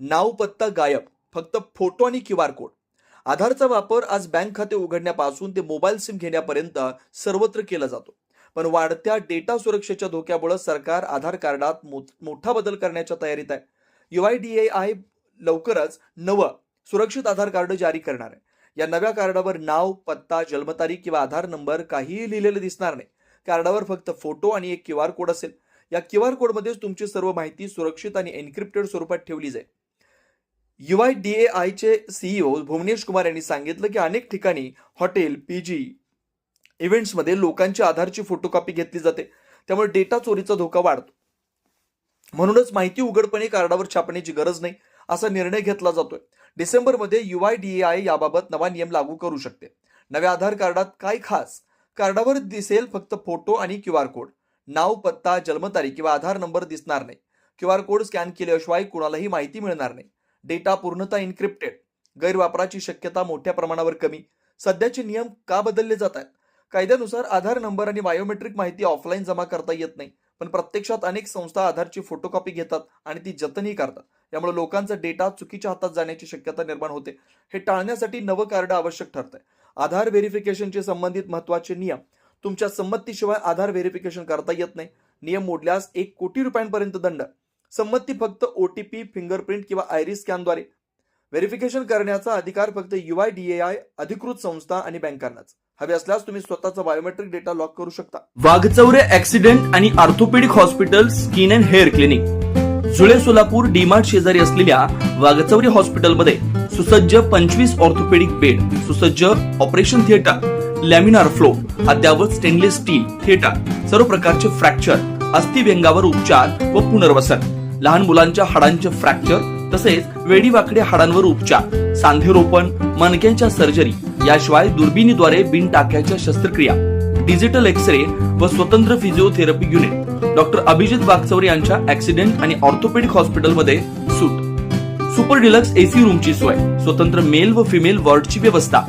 नाव पत्ता गायब फक्त फोटो आणि क्यू आर कोड आधारचा वापर आज बँक खाते उघडण्यापासून ते मोबाईल सिम घेण्यापर्यंत सर्वत्र केला जातो. पण वाढत्या डेटा सुरक्षेच्या धोक्यामुळे सरकार आधार कार्डात मोठा बदल करण्याच्या तयारीत आहे. युआयडीएआय लवकरच नवं सुरक्षित आधार कार्ड जारी करणार आहे. या नव्या कार्डावर नाव पत्ता जन्मतारीख किंवा आधार नंबर काहीही लिहिलेलं दिसणार नाही. कार्डावर फक्त फोटो आणि एक क्यू आर कोड असेल. या क्यू आर कोडमध्येच तुमची सर्व माहिती सुरक्षित आणि एन्क्रिप्टेड स्वरूपात ठेवली जाईल. युआय डी ए आयचे सीईओ भुवनेश कुमार यांनी सांगितलं की अनेक ठिकाणी हॉटेल पीजी इव्हेंट्समध्ये लोकांची आधारची फोटोकॉपी घेतली जाते. त्यामुळे डेटा चोरीचा धोका वाढतो. म्हणूनच माहिती उघडपणे कार्डावर छापण्याची गरज नाही असा निर्णय घेतला जातोय. डिसेंबरमध्ये युआय डी ए आय याबाबत नवा नियम लागू करू शकते. नव्या आधार कार्डात काय खास? कार्डावर दिसेल फक्त फोटो आणि क्यू आर कोड. नाव पत्ता जन्मतारीख किंवा आधार नंबर दिसणार नाही. क्यू आर कोड स्कॅन केल्याशिवाय कुणालाही माहिती मिळणार नाही. डेटा पूर्णतः इन्क्रिप्टेड गैरवापराची शक्यता मोठ्या प्रमाणावर कमी. सध्याचे नियम का बदलले जात आहेत? कायद्यानुसार आधार नंबर आणि बायोमेट्रिक माहिती ऑफलाईन जमा करता येत नाही पण प्रत्यक्षात अनेक संस्था आधारची फोटोकॉपी घेतात आणि ती जतनही करतात. त्यामुळे लोकांचा डेटा चुकीच्या हातात जाण्याची शक्यता निर्माण होते. हे टाळण्यासाठी नवं कार्ड आवश्यक ठरतंय. आधार व्हेरिफिकेशनचे संबंधित महत्त्वाचे नियम. तुमच्या संमतीशिवाय आधार व्हेरिफिकेशन करता येत नाही. नियम मोडल्यास एक कोटी रुपयांपर्यंत दंड. संमती फक्त ओटीपी फिंगरप्रिंट किंवा आयरी स्कॅनद्वारे व्हेरिफिकेशन करण्याचा अधिकार फक्त युआय डीएआय अधिकृत संस्था आणि बँकांनाच. हवे असल्यास तुम्ही स्वतःचा बायोमेट्रिक डेटा लॉक करू शकता. वाघचौरे ऍक्सिडेंट आणि orthopaedic hospital skin and hair clinic जुळे सोलापूर डीमार्ट शेजारी असलेल्या वाघचौरे हॉस्पिटलमध्ये सुसज्ज पंचवीस ऑर्थोपेडिक बेड सुसज्ज ऑपरेशन थिएटर लॅमिनार फ्लो अद्यावत स्टेनलेस स्टील थिएटर सर्व प्रकारचे फ्रॅक्चर अस्थिव्यंगावर उपचार व पुनर्वसन. लहान मुलांच्या हाडांचे फ्रॅक्चर तसेच वेडीवाकडे हाडांवर उपचार सांधेरोपण मणक्यांच्या सर्जरी याशिवाय दुर्बिणीद्वारे बिन टाक्याच्या शस्त्रक्रिया डिजिटल एक्स रे व स्वतंत्र physiotherapy unit doctor Abhijit Bagchaur यांच्या ऍक्सिडेंट आणि ऑर्थोपेडिक हॉस्पिटलमध्ये सूट. सुपर डिलक्स एसी रूमची सोय स्वतंत्र मेल व फिमेल वॉर्डची व्यवस्था.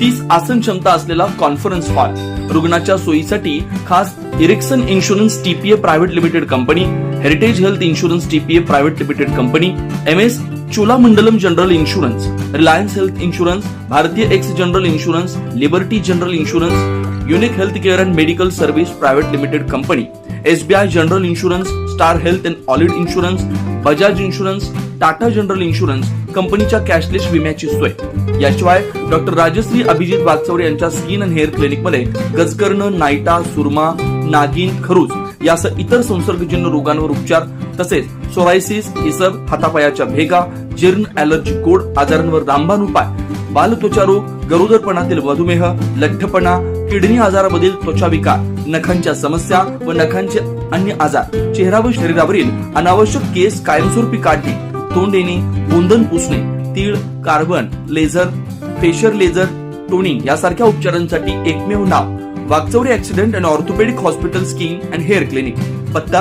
तीस आसन क्षमता असलेला कॉन्फरन्स हॉल रुग्णाच्या सोयीसाठी खास Ericson insurance TPA private limited company heritage health insurance TPA private limited company M S Cholamandalam general insurance Reliance health insurance भारतीय X general insurance Liberty general insurance unique health care and medical service private limited company SBI general insurance star health and allied insurance Bajaj insurance Tata general insurance कंपनीच्या cashless विम्याची सोय. याशिवाय doctor Rajashri Abhijit Wachawade यांच्या skin and hair क्लिनिकमध्ये गजकर्ण नायटा सुरमा नागिन खरूज यासह इतर संसर्गजन्य रोगांवर उपचार तसेच सोरायसिस इसब हातापायाच्या भेगा जीर्ण ऍलर्जी कोड आजारांवर रामबाण उपाय बालत्वचा रोग गरोदरपणातील मधुमेह लठ्ठपणा किडनी आजारामधील त्वचा विकार नखांच्या समस्या व नखांचे अन्य आजार चेहरा व शरीरावरील अनावश्यक केस कायमस्वरूपी काढणे तोंड येणे गोंदन पुसणे तीळ carbon laser facial laser toning यासारख्या उपचारांसाठी एकमेव नाव Waghchaure accident and orthopaedic hospital skin and hair clinic पत्ता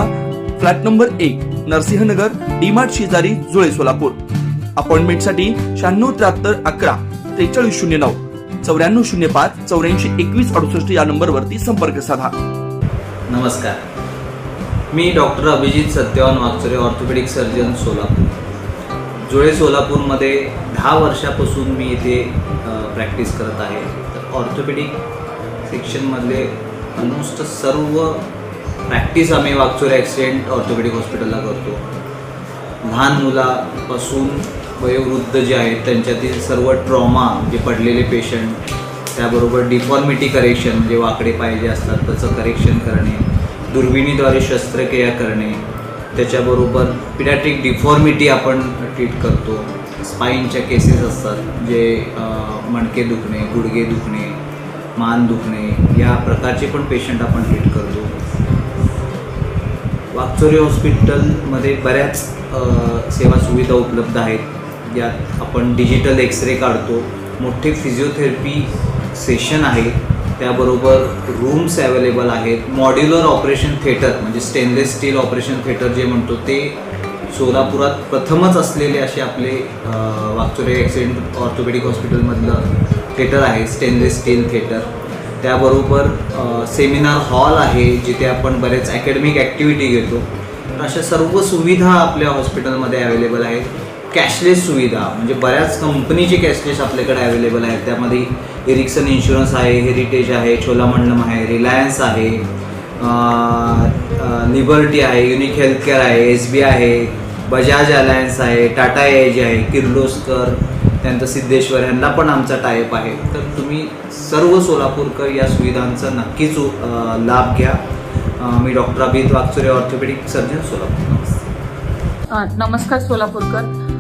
फ्लॅट नंबर एक नरसिंहनगर डीमार्ट शेजारी जुळे सोलापूर. अपॉइंटमेंटसाठी शहाण्णव त्र्याहत्तर अकरा त्रेचाळीस शून्य नऊ. चौऱ्याण्णव शून्य पाच चौऱ्याऐंशी एकवीस अडुसष्ट या नंबरवरती संपर्क साधा. नमस्कार. मी doctor Abhijit Satyawan Waghchaure orthopaedic surgeon Solapur. Jule सोलापूरमध्ये दहा वर्षापासून मी इथे प्रॅक्टिस करत आहे. तर ऑर्थोपेडिक फिक्शनमधले ऑलमोस्ट सर्व प्रॅक्टिस आम्ही वागचोरे ॲक्सिडेंट ऑर्थोपेडिक हॉस्पिटलला करतो. लहान मुलापासून वयोवृद्ध जे आहेत त्यांच्यातील सर्व ट्रॉमा जे पडलेले पेशंट त्याबरोबर डिफॉर्मिटी करेक्शन म्हणजे वाकडे पाय जे असतात त्याचं करेक्शन करणे दुर्बिणीद्वारे शस्त्रक्रिया करणे त्याच्याबरोबर पिडॅट्रिक डिफॉर्मिटी आपण ट्रीट करतो. स्पाईनच्या केसेस असतात जे मणके दुखणे गुडघे दुखणे मान दुखणे या प्रकारचे पण पेशंट आपण ट्रीट करतो. वाकचोरी हॉस्पिटलमध्ये बऱ्याच सेवा सुविधा उपलब्ध आहेत. ज्यात आपण डिजिटल एक्सरे काढतो. मोठे फिजिओथेरपी सेशन आहे. त्याबरोबर रूम्स अवेलेबल आहेत. मॉड्युलर ऑपरेशन थिएटर म्हणजे स्टेनलेस स्टील ऑपरेशन थिएटर जे म्हणतो ते सोलापुरात प्रथमच असलेले असे आपले अ, वागचोरे ॲक्सिडेंट ऑर्थोपेडिक हॉस्पिटलमधलं थिएटर आहे स्टेनलेस स्टील थिएटर त्याबरोबर सेमिनार हॉल आहे जिथे आपण बरेच अकॅडमिक ॲक्टिव्हिटी घेतो. तर अशा सर्व सुविधा आपल्या हॉस्पिटलमध्ये अवेलेबल आहेत. कॅशलेस सुविधा म्हणजे बऱ्याच कंपनीचे कॅशलेस आपल्याकडे अवेलेबल आहेत. त्यामध्ये इरिक्सन इन्शुरन्स आहे हेरिटेज आहे छोलामंडलम आहे रिलायन्स आहे. लिबर्टी आहे युनिक हेल्थकेअर आहे एस बी आहे बजाज अलायन्स आहे टाटा एज आहे किर्लोस्कर त्यानंतर सिद्धेश्वर यांना पण आमचा टायप आहे. तर तुम्ही सर्व सोलापूरकर या सुविधांचा नक्कीच लाभ घ्या. मी doctor Abhit Wagchure orthopaedic surgeon Solapur नमस्कार सोलापूरकर.